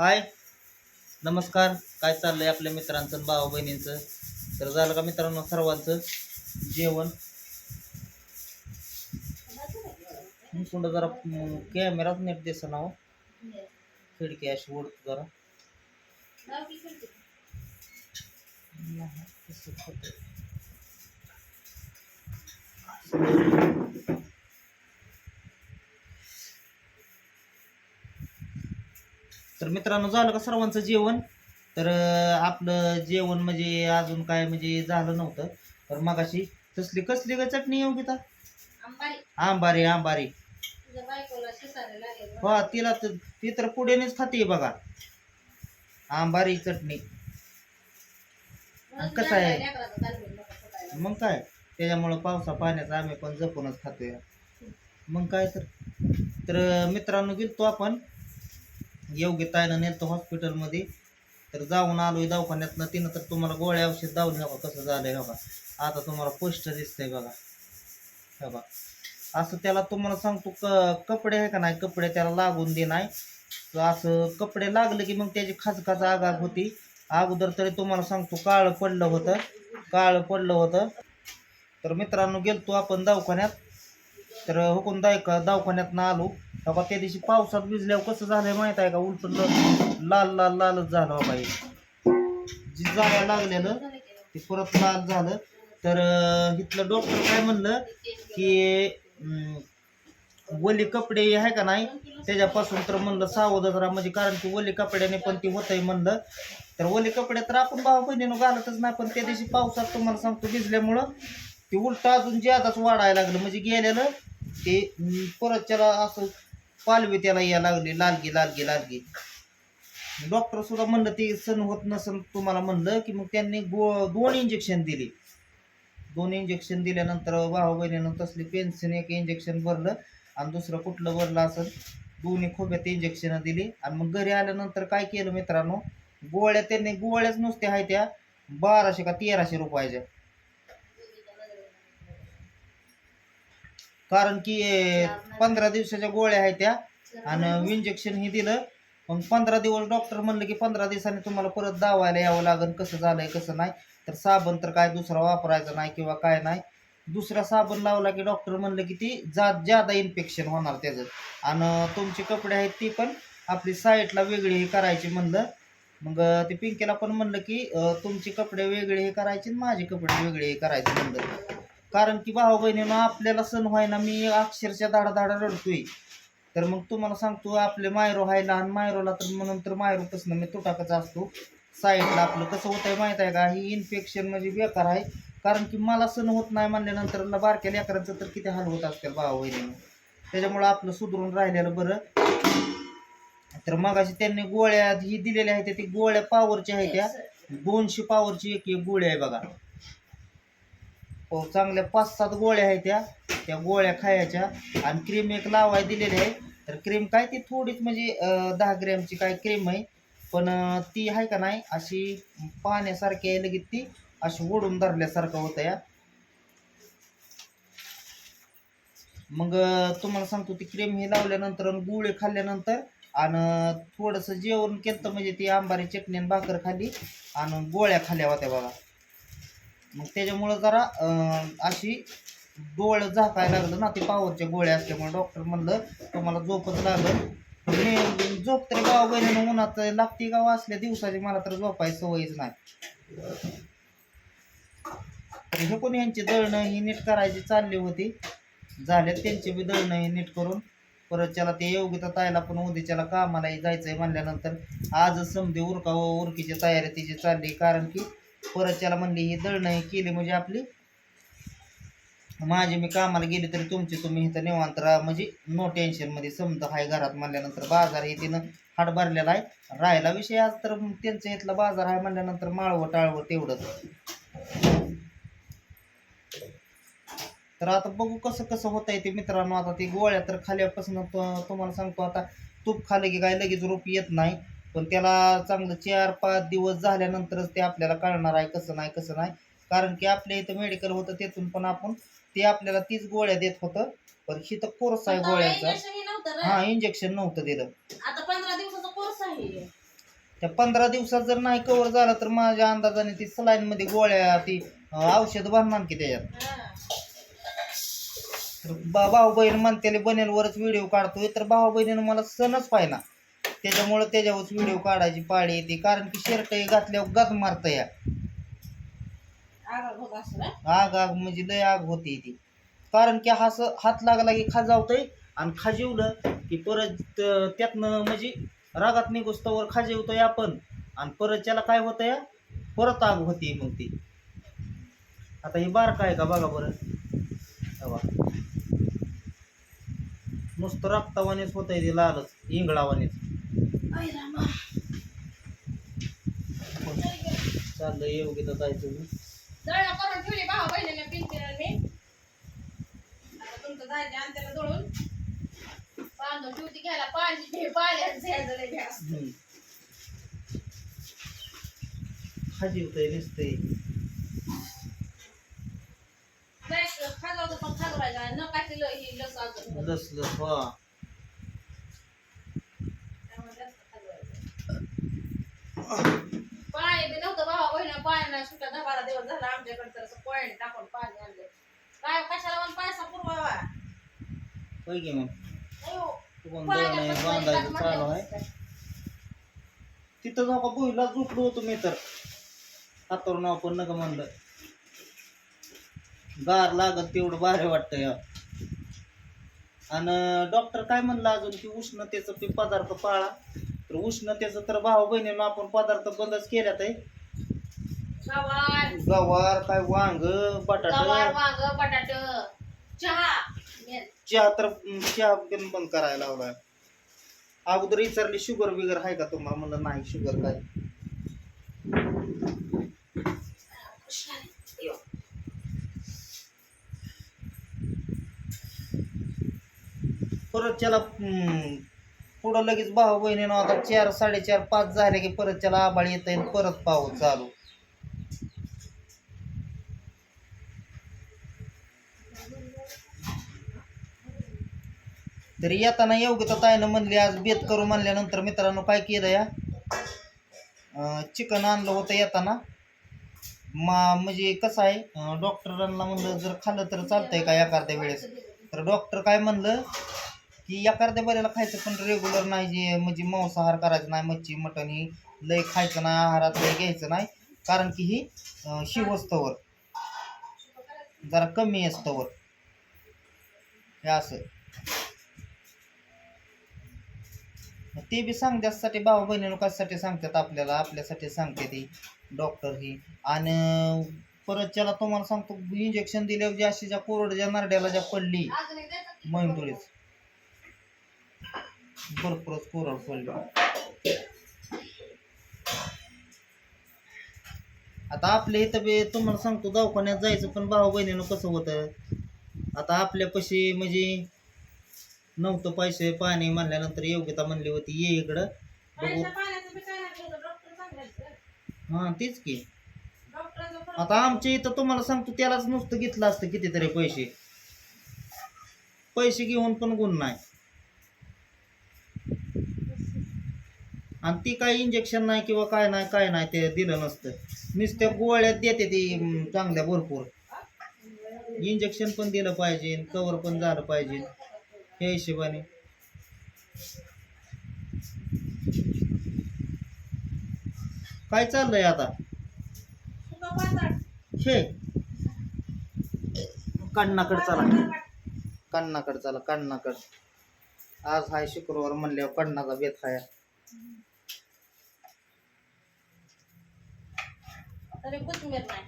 हाय. नमस्कार. काय चाललंय आपल्या मित्रांचं भावा बहिणींचं? तर झालं का मित्रांनो सर्वांचं? जेवण. हं, जरा कॅमेराच नेट दिसना ना खिडकी अशी ओढतो जरा. नाही, तसंच होतंय. तर मित्रांनो झालं का सर्वांचं जेवण? तर आपलं जेवण म्हणजे अजून काय म्हणजे झालं नव्हतं. तर मगाशी तसली कसली का चटणी येऊ घेता आंबारी. आंबारी हो तिला तर ती तर पुढेनेच खाते बघा. आंबारी चटणी. कसं आहे? मग काय? त्याच्यामुळं पावसा पाण्याचं आम्ही पण जपूनच खातोय. मग काय तर? तर मित्रांनो गेलतो आपण. योग्यतानं नेलतो हॉस्पिटलमध्ये तर जाऊन आलोय दवाखान्यातनं. तिनं तर तुम्हाला गोळ्या औषध दावून हे बघा कसं झालंय हे बघा. आता तुम्हाला पोस्ट दिसतंय बघा. हे बघा. असं त्याला तुम्हाला सांगतो क कपडे आहे का नाही कपडे त्याला लागून दे नाही. असं कपडे लागले की मग त्याची खासखास आगाग होती. अगोदर तरी तुम्हाला सांगतो काळं पडलं होतं. काळं पडलं होतं. तर मित्रांनो गेलतो आपण दवाखान्यात. तर हुकून दायका दवाखान्यात ना आलो. बाबा त्या दिवशी पावसात भिजल्यावर कसं झालंय माहीत आहे का? उलट लाल लाल लालच झालं बाबा हे. जी जाळ्या लागलेलं ते परत लाल झालं. तर इथलं डॉक्टर काय म्हणलं की अं, वली कपडे आहे का नाही त्याच्यापासून तर म्हणलं सावधच राहा. म्हणजे कारण की वली कपड्याने पण ती आहे म्हणलं. तर वली कपडे तर आपण भाऊ बहिणीनं घालतच नाही पण त्या दिवशी पावसात तुम्हाला सांगतो भिजल्यामुळं ते उलट अजून ज्यादाच वाढायला लागलं. म्हणजे गेलेलं ते परत त्याला असं पालवी त्याला यायला लागली लालगी लालगी लालगी. डॉक्टर सुद्धा म्हणलं ते सण होत नसन तुम्हाला म्हणलं की मग त्यांनी गो दोन इंजेक्शन दिली. दोन इंजेक्शन दिल्यानंतर भाऊ बहिणीनं तसली पेन्सिल एक इंजेक्शन भरलं आणि दुसरं कुठलं भरलं असेल दोन्ही खोब्यात इंजेक्शनं दिली. आणि मग घरी आल्यानंतर काय केलं मित्रांनो? गोळ्या त्यांनी गोळ्याच नुसत्या आहेत त्या बाराशे का तेराशे रुपयाच्या. कारण की पंधरा दिवसाच्या गोळ्या आहेत त्या आणि इंजेक्शन हे दिलं. मग पंधरा दिवस डॉक्टर म्हणलं की पंधरा दिवसांनी तुम्हाला परत दावायला यावं लागेल कसं झालंय कसं नाही. तर साबण तर काय दुसरा वापरायचा नाही किंवा काय नाही. दुसरा साबण लावला की डॉक्टर म्हणलं की ती जा जादा इन्फेक्शन होणार त्याचं. आणि तुमचे कपडे आहेत ती पण आपली साईडला वेगळी हे करायची म्हणलं. मग ते पिंकीला पण म्हणलं की तुमचे कपडे वेगळे हे करायचे आणि माझे कपडे वेगळे हे करायचे म्हणलं. कारण की भाऊ बहिणीनं आपल्याला सण व्हाय ना मी अक्षरशः धाडा धाडा रडतोय. तर मग तुम्हाला सांगतो आपले मायरो आहे लहान मायरोला तर मग नंतर मायरो मायरोपासून मी तुटाकाचा असतो. साईडला आपलं कसं होतंय माहीत आहे का? ही इन्फेक्शन म्हणजे बेकार आहे. कारण की मला सण होत नाही म्हणल्यानंतर बारक्या लेकरांचं तर किती हाल होत असतील भाऊ बहिणीनं. त्याच्यामुळं आपलं सुधरून राहिलेलं बरं. तर मगाशी त्यांनी गोळ्या ही दिलेल्या आहेत ती गोळ्या पावरच्या आहेत त्या. दोनशे पावरची एक एक गोळी आहे बघा. हो, चांगल्या पाच सात गोळ्या आहेत त्या. त्या गोळ्या खायच्या. आणि क्रीम एक लावाय दिलेली आहे. तर क्रीम काय ती थोडीच म्हणजे दहा ग्रॅमची काय क्रीम आहे. पण ती आहे का नाही अशी पाण्यासारखी आहे लगेच ती. अशी ओढून धरल्यासारखं होतं या. मग तुम्हाला सांगतो ती क्रीम हे लावल्यानंतर आणि गोळे खाल्ल्यानंतर आणि थोडंसं जेवण केलं म्हणजे ती आंबारी चटणी आणि भाकर खाली आणि गोळ्या खाल्ल्या होत्या बघा. मग त्याच्यामुळं जरा अशी डोळं झाकायला लागलं ना ते पावरच्या गोळ्या असल्यामुळे डॉक्टर म्हणलं तुम्हाला झोपच लागलं. मी झोप तरी गाव बहिणीनं उन्हात लागते गाव असल्या दिवसाची मला तर झोपायची सवयच नाही. हे कोणी यांची दळणं ही नीट करायची चालली होती. झाल्यात त्यांची बी दळणं ही नीट करून. परत त्याला ते योग्यता तायला पण उद्याच्याला कामालाही जायचंय म्हणल्यानंतर आजच समधी उरका उरकीची तयारी तिची चालली. कारण की परत त्याला म्हणली ही दळणं हे केली म्हणजे आपली माझी मी कामाला गेली तरी तुमची तुम्ही इथं निवांत राहा. म्हणजे नो टेन्शनमध्ये समजा हाय घरात म्हणल्यानंतर बाजार हे तिनं हाट भरलेला आहे. राहिला विषय आज तर त्यांच्या इथला बाजार आहे म्हणल्यानंतर माळवं टाळवं तेवढंच. तर आता बघू कसं कसं होतंय ते मित्रांनो. आता ते गोळ्या तर खाल्यापासून तुम्हाला सांगतो आता तूप खाल्लं की काय लगेच रोप येत नाही. पण त्याला चांगलं चार पाच दिवस झाल्यानंतरच ते आपल्याला कळणार आहे कसं नाही कसं नाही. कारण की आपल्या इथं मेडिकल होतं तिथून पण आपण ते आपल्याला तीच गोळ्या देत होतं. पण तर कोर्स आहे गोळ्यांचा. हा इंजेक्शन नव्हतं दिलं. आता पंधरा दिवसाचा कोर्स आहे त्या पंधरा दिवसात जर नाही कवर झाला तर माझ्या अंदाजाने ती सलाईन मध्ये गोळ्या ती औषध भरणार की त्याच्यात. भाऊ बहीण म्हणतेले बनेलवरच व्हिडिओ काढतोय. तर भाऊ बहिणीनं मला सणच पाहिना त्याच्यामुळं त्याच्यावरच व्हिडिओ काढायची पाळी येते. कारण की शर्ट घातल्यावर गद मारतं या आग आग म्हणजे लय आग होती ती. कारण की हा हात लागला की खाजावतंय आणि खाजिवलं की परत त्यातनं म्हणजे रागात निघोस्तवर खाजिवतोय आपण. आणि परत त्याला काय होतं या परत आग होती मग ती. आता ही बारका आहे का बघा बरं. नुसतं रक्तावानेच होत आहे ते लालच इंगळावानेच. चाललं योग्य जायचं दळणं करून ठेवली भावा बहिणीने आता तुमचं जायचे आणि त्याला दळून. बांधून ठेवती घ्यायला पाणी पाण्याचं भ्यास. हम्म. खाजिवतंय नुसतंय नाही खाजवतं पण खाजवायचं न काय ही लस अजून. लस लस वा पाणी बी नव्हतं भावा बहिणी पाणी नाही सुट्टा दहा बारा दिवस झाला आमच्याकडे तर असं पॉईंट टाकून पाणी आणलं. काय कशाला मला पैसा पुरवावा होय की मग. अयो, तू पण पाण्यात दळण आहे, बसवायचं बांधायचं का चालू आहे. म्हणलं. तिथं जाऊ का बोईला झोपलो होतो मी तर. हातावर नाव पण नका म्हणलं. गार लागत तेवढं भारी वाटतं या आणि डॉक्टर काय म्हणलं अजून की उष्णतेचं ते पदार्थ पाळा. तर उष्णतेचं तर भाऊ बहिणीनं आपण पदार्थ बंदच केल्यात आहे. गवार. गवार काय वांग गवार बटाटा वांग बटाट. चहा. मेन. चहा तर अं, चहा पण बंद करायला लावलाय अगोदर विचारली शुगर बिगर आहे का तुम्हाला? म्हणलं नाही शुगर काय. परत त्याला हम्म, पुढं लगेच भाऊ बहिणीनं आता चार साडेचार पाच झाले की परत त्याला आबाळ येत आहे परत पाऊस चालू. तरी येताना योग्यता ताईनं म्हणली आज बेत करू म्हणल्यानंतर मित्रांनो काय केलं या? चिकन आणलं होतं येताना. मा म्हणजे कसं आहे डॉक्टरांना म्हणलं जर खाल्लं तर चालतंय का एखाद्या वेळेस? तर डॉक्टर काय म्हणलं की एखाद्या बऱ्याला खायचं पण रेग्युलर नाही जे म्हणजे मांसाहार करायचं नाही मच्छी मटण ही लय खायचं नाही आहारात लय घ्यायचं नाही. कारण की ही शिवस्तवर. जरा कमी असतवर हे असं. ते बी सांगण्यासाठी भाऊ बहिणीनं कशासाठी सांगतात आपल्याला आपल्यासाठी सांगते ती. डॉक्टर ही. आणि परत त्याला तुम्हाला सांगतो इंजेक्शन दिल्यावर जी अशी ज्या कोरड्या नारड्याला ज्या पडली? मैंदुळीच. भरपूरच कोरड पडली आता आपल्या इथं बी तुम्हाला सांगतो दवाखान्यात जायचं पण भाऊ बहिणीनं कसं होतं? आता आपल्यापाशी म्हणजे नव्हतं पैसे पाणी म्हणल्यानंतर योग्यता म्हणली होती ये इकडं. बघू. हां तेच की. आता आमच्या इथं तुम्हाला सांगतो त्यालाच नुसतं घेतलं असतं कितीतरी पैसे. पैसे घेऊन पण गुण नाही. आणि ती काय इंजेक्शन नाही किंवा काय नाही काय नाही ते दिलं नसतं. नुसत्या गोळ्यात देते ती चांगल्या भरपूर. इंजेक्शन पण दिलं पाहिजे कवर पण झालं पाहिजे. ह्या हिशोबाने. काय चाललंय आता? हे. कण्णाकड चला. कण्णाकड चला कण्णाकड. आज हाय शुक्रवार म्हणल्यावर कण्णाचा बेत खाया तरी कोथिंबीर नाही.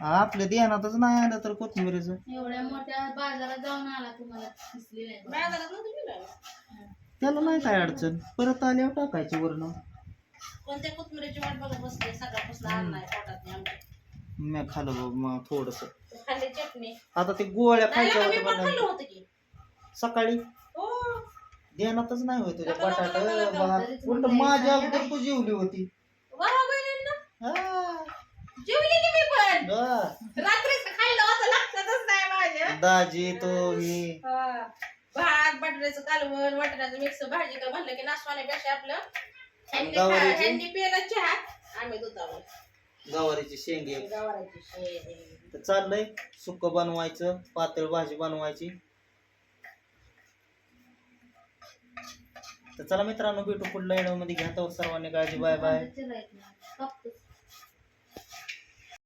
आपल्या ध्यानातच नाही आलं तर कोथिंबीरीचं. एवढ्या मोठ्या बाजारात जाऊन आला तुम्हाला दिसली नाही. बाजारात नव्हतं गेलं. त्याला नाही काय अडचण. परत आल्यावर टाकायची वरण. कोणत्या कोथिंबीरीची वाट बघत बसते सकाळपासून आणलाय पोटात नाही आमच्या. मी खाल्लं बघ मग थोडस. खाल्ली चटणी. आता ते गोळ्या नाही खायच्या मी होत्या पण खाल्लं पण होतं की. सकाळी. हो. ध्यानातच नाही होत तुझ्या लका, लका, बटाटा लका, उलट माझ्या हे अगोदर तू जेवली होती बहिणींना. हा, जेवली की मी पण हा. रात्रीच खाल्लं होतं लक्षातच नाही माझ्या दाजी तो ही हा. भात बटाट्याचं कालवण वाटण्याचं मिक्स भाजी का म्हणलं की नाशवाण्यापेक्षा आपलं ह्यांनी गवारीची? खा- ह्यांनी पिलं चहा आम्ही दुधावर गवारीची शेंगे गवाराची शेंग. तर चाललंय सुक्क बनवायचं पातळ भाजी बनवायची तर चला मित्रांनो भेटू पुढल्या व्हिडिओमध्ये घ्या तर सर्वांनी काळजी बाय बाय.